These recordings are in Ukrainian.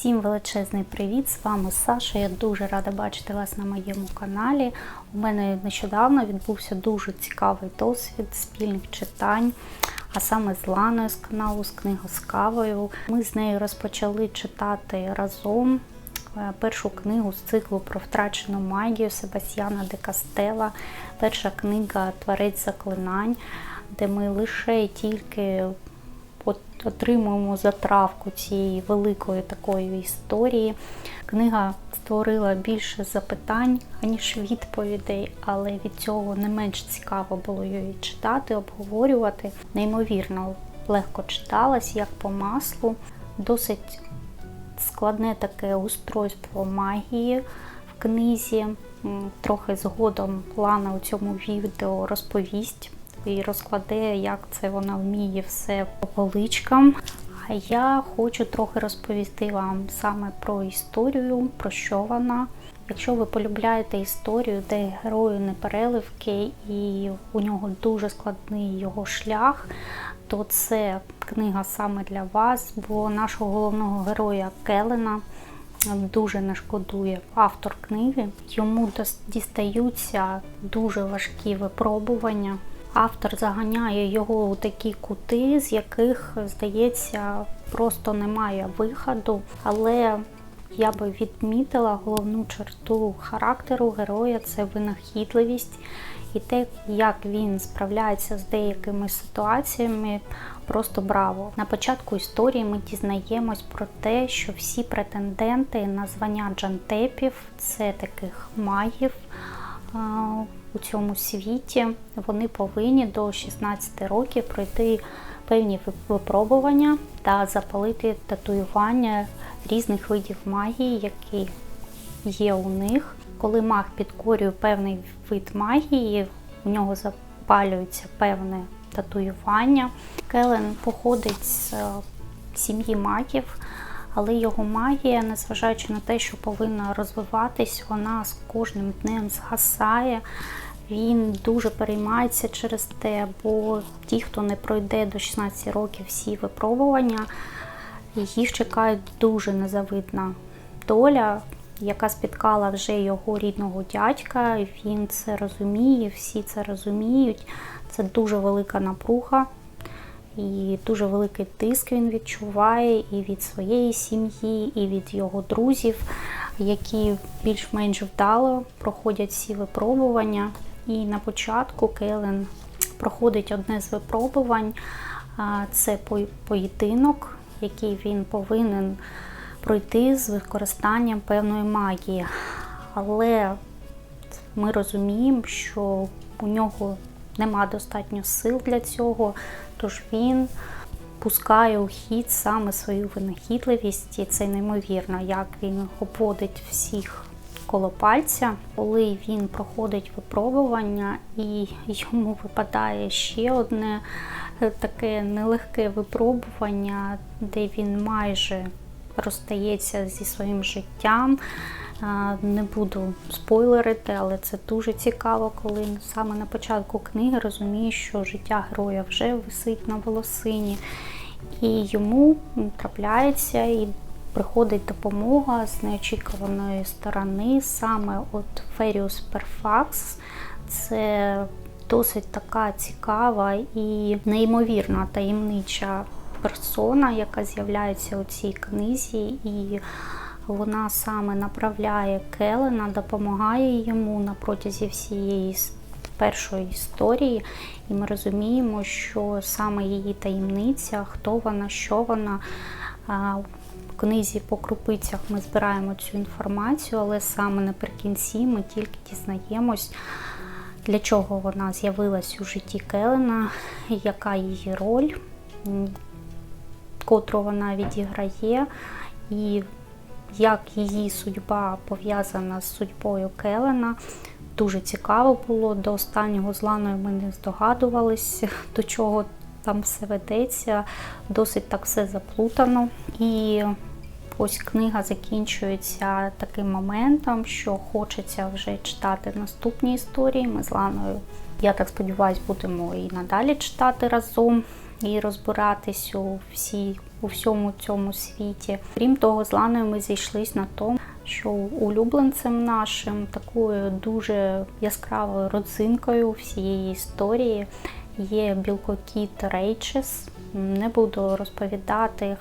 Всім величезний привіт! З вами Саша. Я дуже рада бачити вас на моєму каналі. У мене нещодавно відбувся дуже цікавий досвід спільних читань, а саме з Ланою з каналу з книгу з кавою. Ми з нею розпочали читати разом е, першу книгу з циклу про втрачену магію Себастьяна де Кастела. Перша книга Творець заклинань, де ми лише тільки отримуємо затравку цієї великої такої історії. Книга створила більше запитань, аніж відповідей, але від цього не менш цікаво було її читати, обговорювати. Неймовірно легко читалась, як по маслу. Досить складне таке устройство магії в книзі. Трохи згодом Лана у цьому відео розповість і розкладе, як це вона вміє все по поличкам. А я хочу трохи розповісти вам саме про історію, про що вона. Якщо ви полюбляєте історію, де герою не переливки і у нього дуже складний його шлях, то це книга саме для вас, бо нашого головного героя Келена дуже не шкодує автор книги. Йому дістаються дуже важкі випробування. Автор заганяє його у такі кути, з яких, здається, просто немає виходу. Але я би відмітила головну черту характеру героя це винахідливість і те, як він справляється з деякими ситуаціями, просто браво. На початку історії ми дізнаємось про те, що всі претенденти на звання джантепів це таких магів у цьому світі. Вони повинні до 16 років пройти певні випробування та запалити татуювання різних видів магії, які є у них. Коли маг підкорює певний вид магії, у нього запалюється певне татуювання. Келен походить з е, сім'ї магів, але його магія, незважаючи на те, що повинна розвиватись, вона з кожним днем згасає. Він дуже переймається через те, бо ті, хто не пройде до 16 років всі випробування, їх чекає дуже незавидна доля, яка спіткала вже його рідного дядька. Він це розуміє, всі це розуміють. Це дуже велика напруга. І дуже великий тиск він відчуває і від своєї сім'ї, і від його друзів, які більш-менш вдало проходять всі випробування. І на початку Кейлен проходить одне з випробувань. Це поєдинок, який він повинен пройти з використанням певної магії. Але ми розуміємо, що у нього нема достатньо сил для цього, тож він пускає у хід саме свою винахідливість, і це неймовірно, як він обводить всіх коло пальця, коли він проходить випробування і йому випадає ще одне е, таке нелегке випробування, де він майже розстається зі своїм життям. Не буду спойлерити, але це дуже цікаво, коли саме на початку книги розумієш, що життя героя вже висить на волосині, і йому трапляється і приходить допомога з неочікуваної сторони, саме от Феріус Перфакс. Це досить така цікава і неймовірна таємнича персона, яка з'являється у цій книзі, і вона саме направляє Келена, допомагає йому на протязі всієї першої історії, і ми розуміємо, що саме її таємниця, хто вона, що вона. В книзі по крупицях ми збираємо цю інформацію, але саме наприкінці ми тільки дізнаємось, для чого вона з'явилась у житті Келена, яка її роль, котру вона відіграє, і як її судьба пов'язана з судьбою Келена. Дуже цікаво було. До останнього з Ланою ми не здогадувалися, до чого там все ведеться. Досить так все заплутано. І ось книга закінчується таким моментом, що хочеться вже читати наступні історії. Ми з Ланою, я так сподіваюся, будемо і надалі читати разом і розбиратись у всій у всьому цьому світі. Крім того, з Ланою ми зійшлись на тому, що улюбленцем нашим такою дуже яскравою родзинкою всієї історії є білкокіт Рейчес. Не буду розповідати,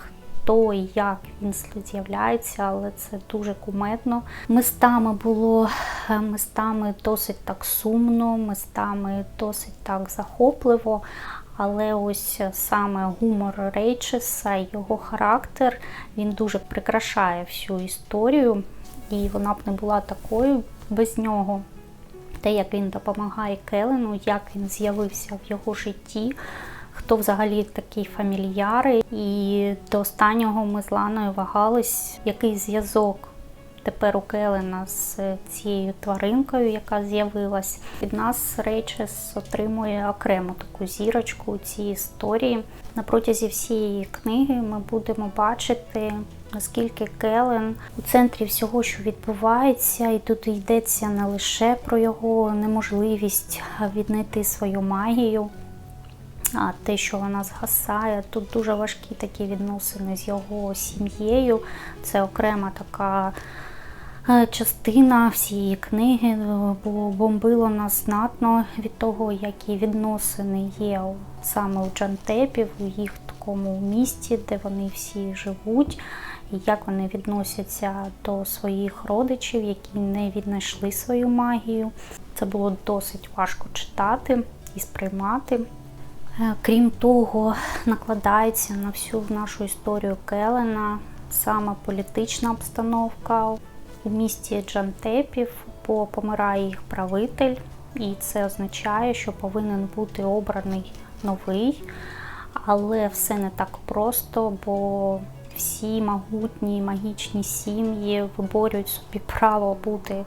хто і як він з'являється, але це дуже кумедно. Мистами було мистами досить так сумно, мистами досить так захопливо. Але ось саме гумор Рейчеса, його характер, він дуже прикрашає всю історію, і вона б не була такою без нього. Те, як він допомагає Келену, як він з'явився в його житті, хто взагалі такі фамільяри. І до останнього ми з Ланою вагались, який зв'язок тепер у Келена з цією тваринкою, яка з'явилась. Від нас Рейчес отримує окрему таку зірочку у цій історії. На протязі всієї книги ми будемо бачити, наскільки Келен у центрі всього, що відбувається, і тут йдеться не лише про його неможливість віднайти свою магію. А те, що вона згасає, тут дуже важкі такі відносини з його сім'єю. Це окрема така е, частина всієї книги, бо бомбило нас знатно від того, які відносини є саме у Джантепів, у їх такому місті, де вони всі живуть, і як вони відносяться до своїх родичів, які не віднайшли свою магію. Це було досить важко читати і сприймати. Е, Крім того, накладається на всю нашу історію Келена саме політична обстановка у місті Джантепів, бо помирає їх правитель, і це означає, що повинен бути обраний новий. Але все не так просто, бо всі могутні магічні сім'ї виборюють собі право бути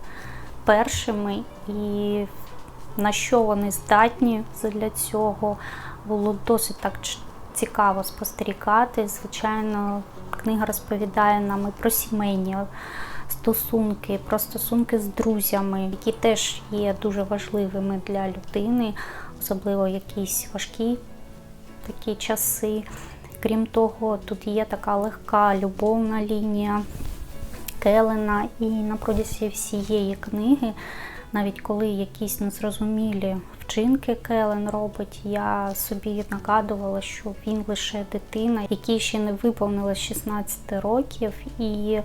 першими і на що вони здатні для цього. Було досить так цікаво спостерігати. Звичайно, книга розповідає нам і про сімейні стосунки, про стосунки з друзями, які теж є дуже важливими для людини, особливо якісь важкі такі часи. Крім того, тут є така легка любовна лінія Келена, і на протязі всієї книги, навіть коли якісь незрозумілі вчинки Келен робить, я собі нагадувала, що він лише дитина, якій ще не виповнилось 16 років, і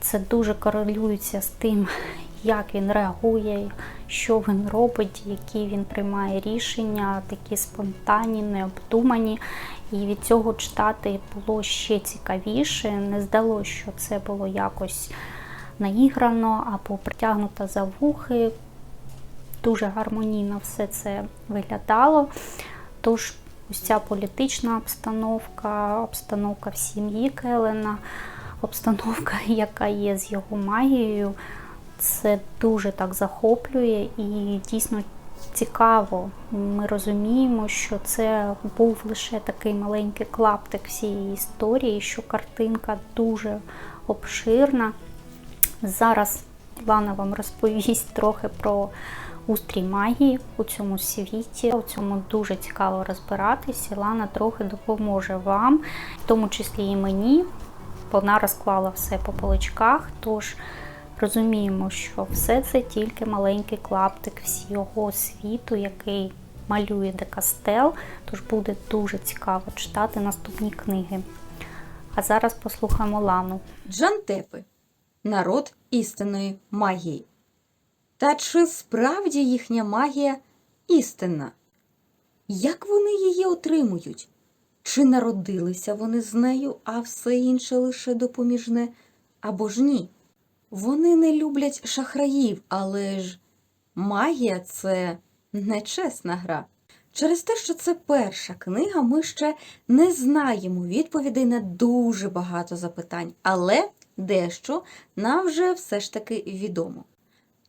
це дуже корелюється з тим, як він реагує, що він робить, які він приймає рішення, такі спонтанні, необдумані. І від цього читати було ще цікавіше. Не здалося, що це було якось наіграно або притягнуто за вухи. Дуже гармонійно все це виглядало. Тож ось ця політична обстановка, обстановка в сім'ї Келена, обстановка, яка є з його магією, це дуже так захоплює і дійсно цікаво. Ми розуміємо, що це був лише такий маленький клаптик всієї історії, що картинка дуже обширна. Зараз Лана вам розповість трохи про устрій магії у цьому світі. У цьому дуже цікаво розбиратися. Лана трохи допоможе вам, в тому числі і мені. Вона розклала все по поличках. Тож розуміємо, що все це тільки маленький клаптик всього світу, який малює де Кастел. Тож буде дуже цікаво читати наступні книги. А зараз послухаємо Лану. Джантепи народ істинної магії. Та чи справді їхня магія істинна? Як вони її отримують? Чи народилися вони з нею, а все інше лише допоміжне? Або ж ні? Вони не люблять шахраїв, але ж магія це нечесна гра. Через те, що це перша книга, ми ще не знаємо відповідей на дуже багато запитань, але дещо нам вже все ж таки відомо.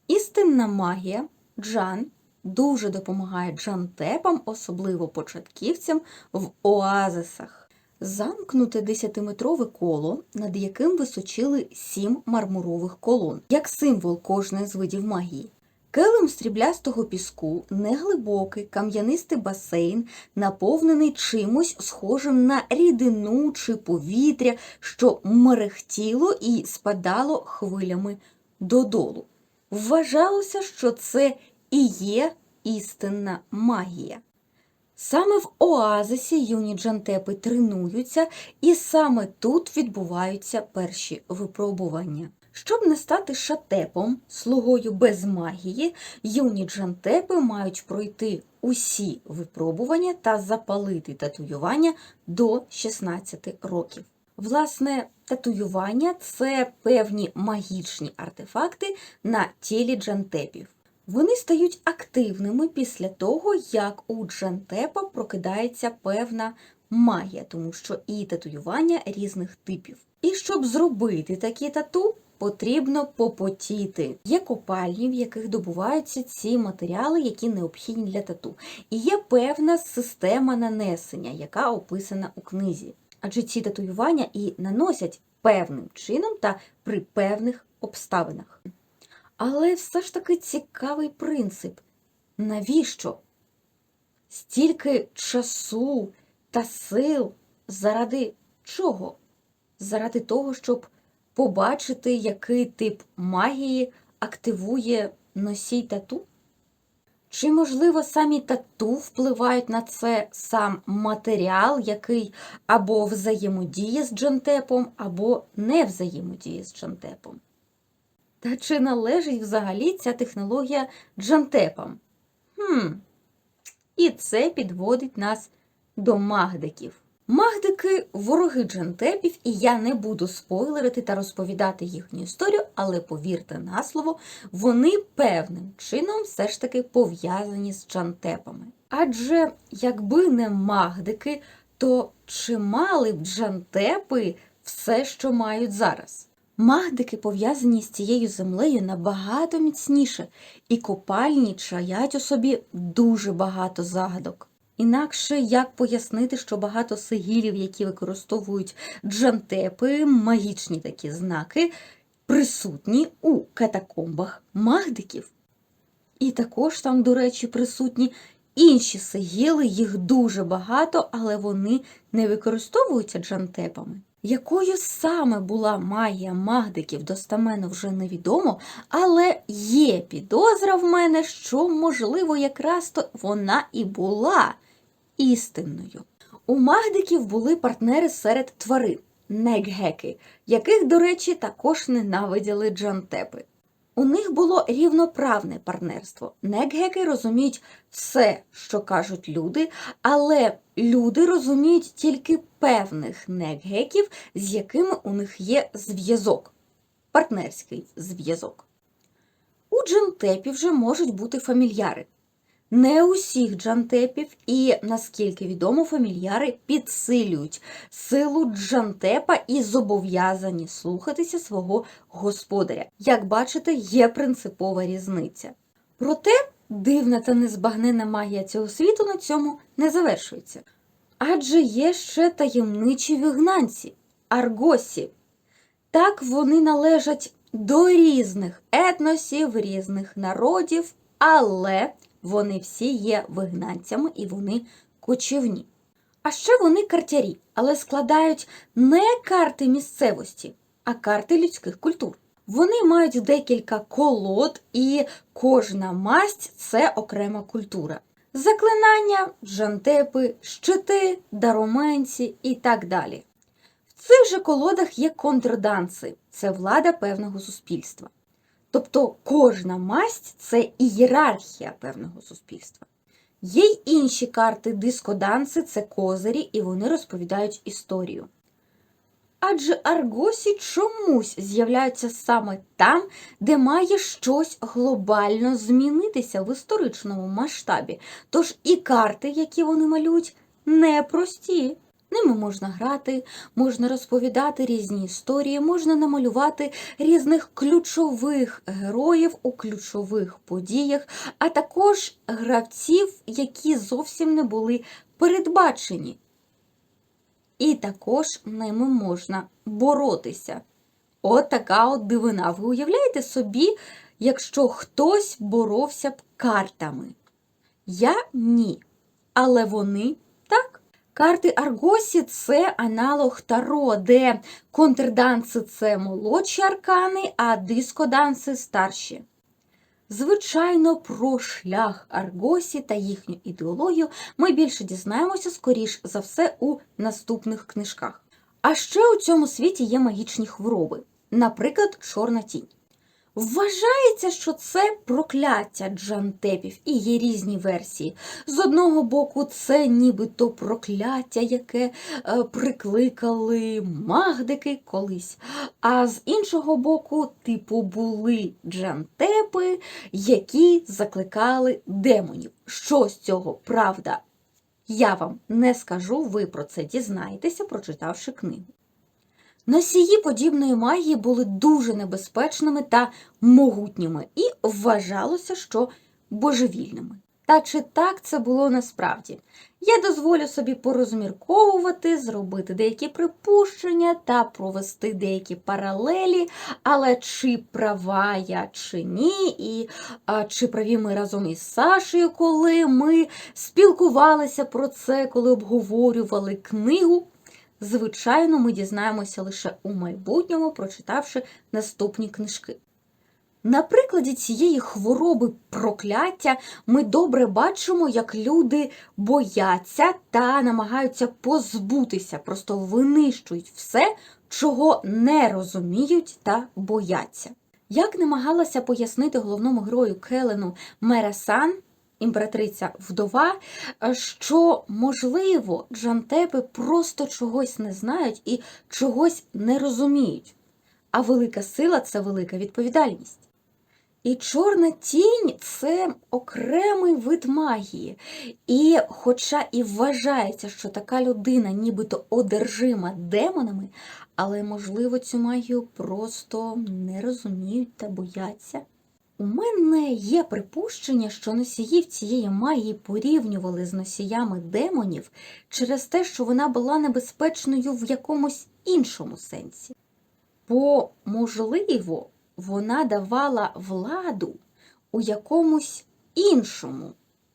Істинна магія Джан дуже допомагає джантепам, особливо початківцям, в оазисах. Замкнуте десятиметрове коло, над яким височили сім мармурових колон, як символ кожної з видів магії. Келим сріблястого піску, неглибокий кам'янистий басейн, наповнений чимось схожим на рідину чи повітря, що мерехтіло і спадало хвилями додолу. Вважалося, що це і є істинна магія. Саме в оазисі юні джантепи тренуються, і саме тут відбуваються перші випробування. Щоб не стати шатепом, слугою без магії, юні джантепи мають пройти усі випробування та запалити татуювання до 16 років. Власне, татуювання це певні магічні артефакти на тілі джантепів. Вони стають активними після того, як у джантепа прокидається певна магія, тому що і татуювання різних типів. І щоб зробити такі тату, потрібно попотіти. Є копальні, в яких добуваються ці матеріали, які необхідні для тату. І є певна система нанесення, яка описана у книзі. Адже ці татуювання і наносять певним чином та при певних обставинах. Але все ж таки цікавий принцип. Навіщо? Стільки часу та сил заради чого? Заради того, щоб побачити, який тип магії активує носій тату? Чи, можливо, самі тату впливають на це сам матеріал, який або взаємодіє з джантепом, або не взаємодіє з джантепом? Та чи належить взагалі ця технологія джантепам? Хм. І це підводить нас до магдиків. Магдики вороги джантепів, і я не буду спойлерити та розповідати їхню історію, але повірте на слово, вони певним чином все ж таки пов'язані з джантепами. Адже якби не магдики, то чи мали б джантепи все, що мають зараз? Магдики пов'язані з цією землею набагато міцніше, і копальні чаять у собі дуже багато загадок. Інакше як пояснити, що багато сигілів, які використовують джантепи, магічні такі знаки, присутні у катакомбах магдиків. І також там, до речі, присутні інші сигіли, їх дуже багато, але вони не використовуються джантепами. Якою саме була магія магдиків, достаменно вже невідомо, але є підозра в мене, що, можливо, якраз то вона і була істинною. У магдиків були партнери серед тварин неггеки, яких, до речі, також ненавиділи джантепи. У них було рівноправне партнерство. Неггеки розуміють все, що кажуть люди, але люди розуміють тільки певних неггеків, з якими у них є зв'язок, партнерський зв'язок. У джантепів же можуть бути фамільяри. Не усіх джантепів, і наскільки відомо, фамільяри підсилюють силу джантепа і зобов'язані слухатися свого господаря. Як бачите, є принципова різниця. Проте дивна та незбагнена магія цього світу на цьому не завершується. Адже є ще таємничі вигнанці аргосі. Так вони належать до різних етносів, різних народів, але вони всі є вигнанцями і вони кочівні. А ще вони картярі, але складають не карти місцевості, а карти людських культур. Вони мають декілька колод, і кожна масть це окрема культура. Заклинання, жантепи, щити, дароменці і так далі. В цих же колодах є контрданси це влада певного суспільства. Тобто кожна масть це ієрархія певного суспільства. Є й інші карти дискоданси це козирі, і вони розповідають історію. Адже аргосі чомусь з'являються саме там, де має щось глобально змінитися в історичному масштабі. Тож і карти, які вони малюють, непрості. Ними можна грати, можна розповідати різні історії, можна намалювати різних ключових героїв у ключових подіях, а також гравців, які зовсім не були передбачені. І також ними можна боротися. От така от дивина. Ви уявляєте собі якщо хтось боровся б картами. Я ні. Але вони. Карти Аргосі це аналог Таро, де контрданси це молодші аркани, а дискоданси старші. Звичайно, про шлях Аргосі та їхню ідеологію ми більше дізнаємося, скоріш за все, у наступних книжках. А ще у цьому світі є магічні хвороби, наприклад, чорна тінь. Вважається, що це прокляття джантепів і є різні версії. З одного боку, це нібито прокляття, яке е, прикликали магдики колись. А з іншого боку, типу, були джантепи, які закликали демонів. Що з цього правда? Я вам не скажу, ви про це дізнаєтеся, прочитавши книгу. Носії подібної магії були дуже небезпечними та могутніми, і вважалося, що божевільними. Та чи так це було насправді? Я дозволю собі порозмірковувати, зробити деякі припущення та провести деякі паралелі, але чи права я чи ні, і а, чи праві ми разом із Сашею, коли ми спілкувалися про це, коли обговорювали книгу. Звичайно, ми дізнаємося лише у майбутньому, прочитавши наступні книжки. На прикладі цієї хвороби прокляття ми добре бачимо, як люди бояться та намагаються позбутися, просто винищують все, чого не розуміють та бояться. Як намагалася пояснити головному герою Келену Мерасан, імператриця вдова, що, можливо, джантепи просто чогось не знають і чогось не розуміють. А велика сила це велика відповідальність. І чорна тінь це окремий вид магії. І, хоча і вважається, що така людина нібито одержима демонами, але, можливо, цю магію просто не розуміють та бояться. У мене є припущення, що носіїв цієї магії порівнювали з носіями демонів через те, що вона була небезпечною в якомусь іншому сенсі. Бо, можливо, вона давала владу у якомусь іншому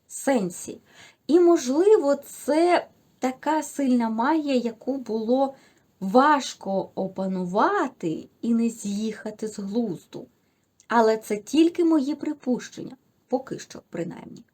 сенсі. І, можливо, це така сильна магія, яку було важко опанувати і не з'їхати з глузду. Але це тільки мої припущення, поки що, принаймні.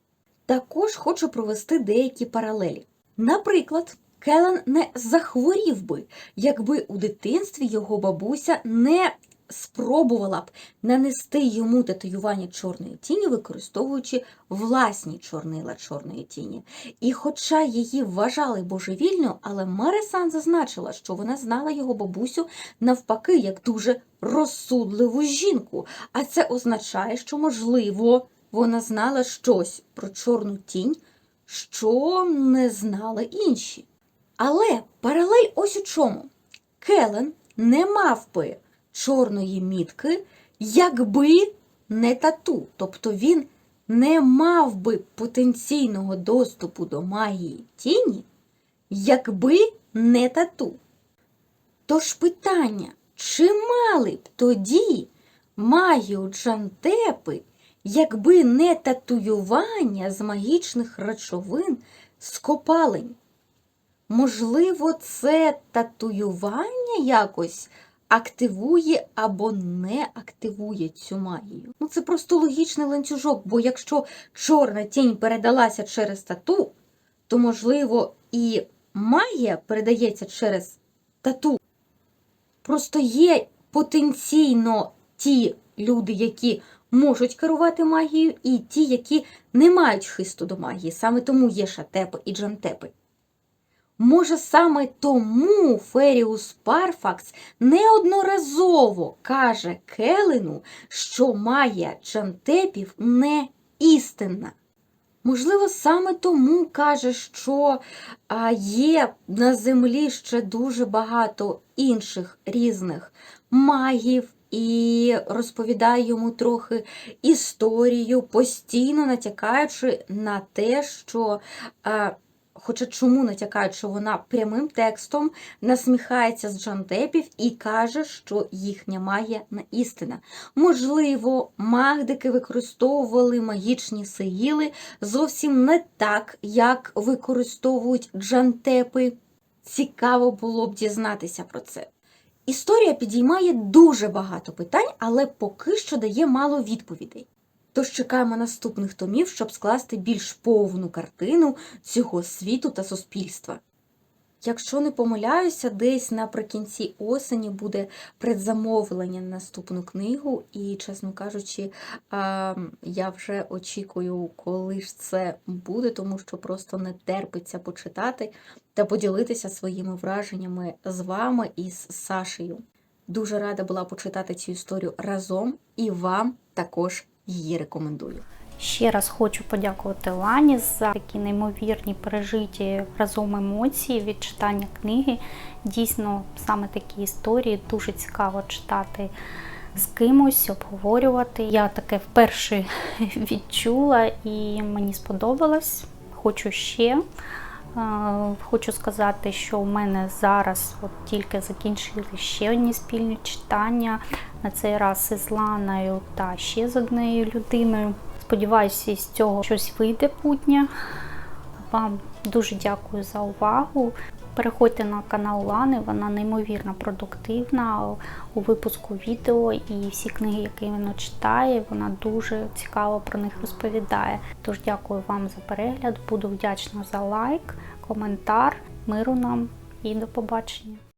Також хочу провести деякі паралелі. Наприклад, Келен не захворів би, якби у дитинстві його бабуся не спробувала б нанести йому татуювання чорної тіні, використовуючи власні чорнила чорної тіні. І хоча її вважали божевільною, але Мересан зазначила, що вона знала його бабусю навпаки як дуже розсудливу жінку. А це означає, що, можливо, вона знала щось про чорну тінь, що не знали інші. Але паралель ось у чому. Келен не мав би чорної мітки, якби не тату. Тобто він не мав би потенційного доступу до магії тіні, якби не тату. Тож питання, чи мали б тоді магію Джантепи, якби не татуювання з магічних речовин з копалень? Можливо, це татуювання якось активує або не активує цю магію. Ну, це просто логічний ланцюжок, бо якщо чорна тінь передалася через тату, то, можливо, і магія передається через тату. Просто є потенційно ті люди, які можуть керувати магією, і ті, які не мають хисту до магії. Саме тому є шатепи і джантепи. Може, саме тому Феріус Парфакс неодноразово каже Келену, що магія Джантепів не істинна. Можливо, саме тому каже, що є на землі ще дуже багато інших різних магів, і розповідає йому трохи історію, постійно натякаючи на те, що Хоча чому натякають, що вона прямим текстом насміхається з джантепів і каже, що їхня магія не істина. Можливо, магдики використовували магічні сигіли зовсім не так, як використовують джантепи. Цікаво було б дізнатися про це. Історія підіймає дуже багато питань, але поки що дає мало відповідей. Тож чекаємо наступних томів, щоб скласти більш повну картину цього світу та суспільства. Якщо не помиляюся, десь наприкінці осені буде предзамовлення на наступну книгу, і, чесно кажучи, я вже очікую, коли ж це буде, тому що просто не терпиться почитати та поділитися своїми враженнями з вами і з Сашею. Дуже рада була почитати цю історію разом і вам також її рекомендую. Ще раз хочу подякувати Лані за такі неймовірні пережиті разом емоції від читання книги. Дійсно, саме такі історії дуже цікаво читати з кимось, обговорювати. Я таке вперше відчула і мені сподобалось. Хочу ще. Хочу сказати, що у мене зараз от тільки закінчили ще одні спільні читання. На цей раз із Ланою та ще з однією людиною. Сподіваюся, з цього щось вийде путнє. Вам дуже дякую за увагу. Переходьте на канал Лани, вона неймовірно продуктивна у випуску відео і всі книги, які вона читає, вона дуже цікаво про них розповідає. Тож дякую вам за перегляд. Буду вдячна за лайк, коментар, миру нам і до побачення.